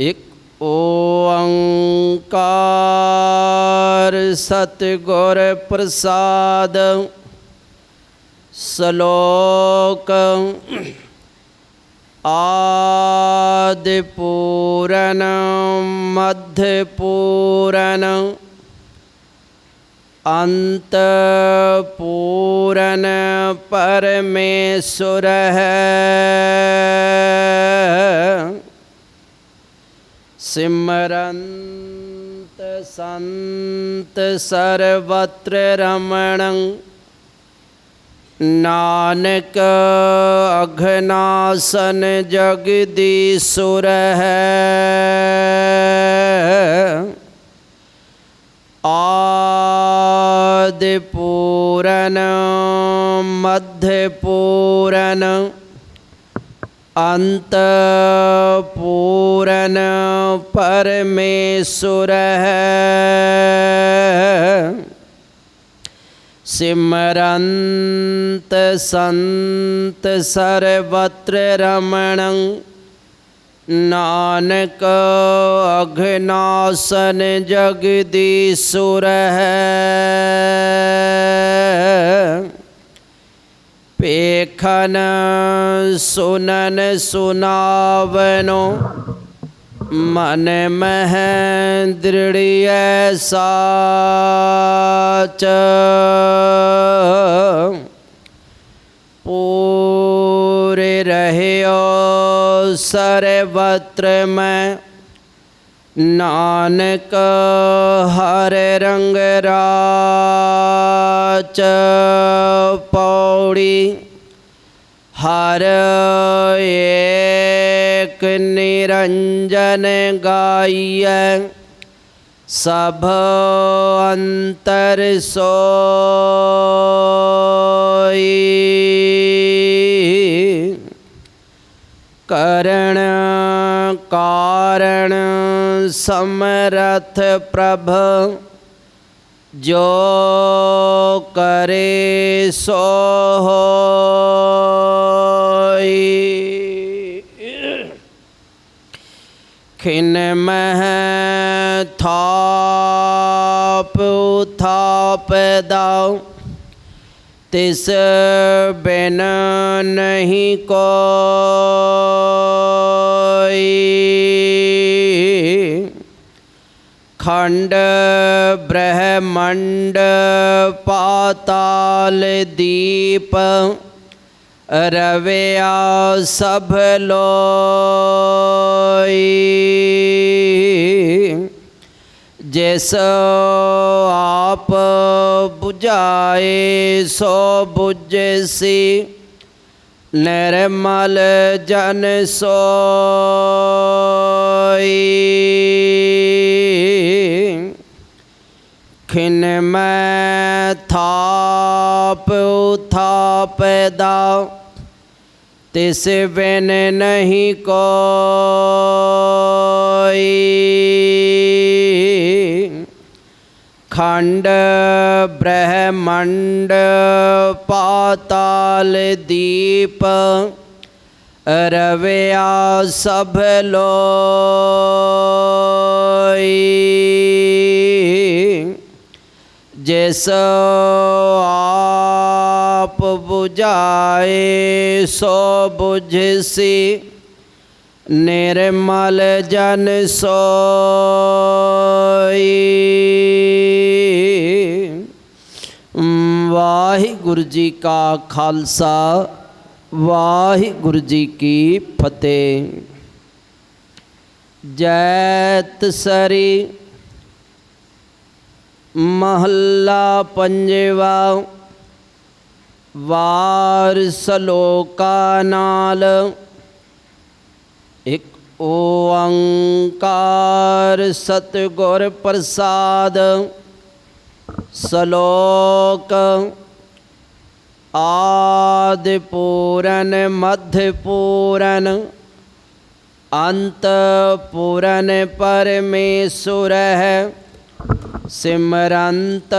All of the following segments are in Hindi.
एक ओंकार सतगुर प्रसाद श्लोक आदि पूरन मध्य पूरण अंत पूरन परमेश्वर है। सिमरन्त संत सर्वत्र रमण। नानक अघनासन जगदीसुरः आदिपूरन मध्यपूरन अन्तपू परमेश्वर सिमरंत संत सर्वत्र रमण। नानक अघनासन जगदीश्वर पेखन सुनन सुनावनो। ਮਨ ਮਹ ਦ੍ਰਿੜਿਐ ਸਾਚ। ਪੂਰੇ ਰਹਿਓ ਸਰਵਤਰ ਮੈਂ। ਨਾਨਕ ਹਰ ਰੰਗ ਰਾਚ ਪੌੜੀ। ਹਰ ਏ एक निरंजन गाय सभ अंतर सो करण कारण समरथ प्रभ जो करे सो हो। खिन मह थाप थाप दाओ तिस बिन नहीं को खंड ब्रह्मंड पाताल दीप, रवया सब लोग। जैस आप बुझाए, सो बुझसी। निर्मल जन सोई। खिन में थाप था पैदा तिस बिन नहीं कोई। खंड ब्रह्मंड पाताल दीप, रवैया सब लो जैस आप बुझाए, सो बुझसी। निर्मल जन सोई। ਵਾਹਿਗੁਰੂ ਜੀ ਕਾ ਖਾਲਸਾ ਵਾਹਿਗੁਰੂ ਜੀ ਕੀ ਫਤਿਹ ਜੈਤ ਸਰੀ ਮਹੱਲਾ ਪੰਜਵਾ ਵਾਰ ਸਲੋਕਾ ਨਾਲ ਇੱਕ ਓੰਕਾਰ ਸਤਿਗੁਰ ਪ੍ਰਸਾਦ ਸ਼ਲੋਕ आदि पूरन मध्य पूरन अंत पूरन परमेश्वर है सिमरंत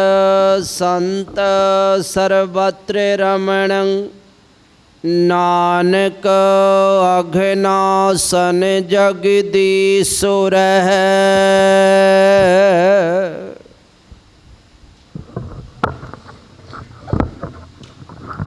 संत सर्वत्र रमण नानक अघनासन जगदीश्वर। है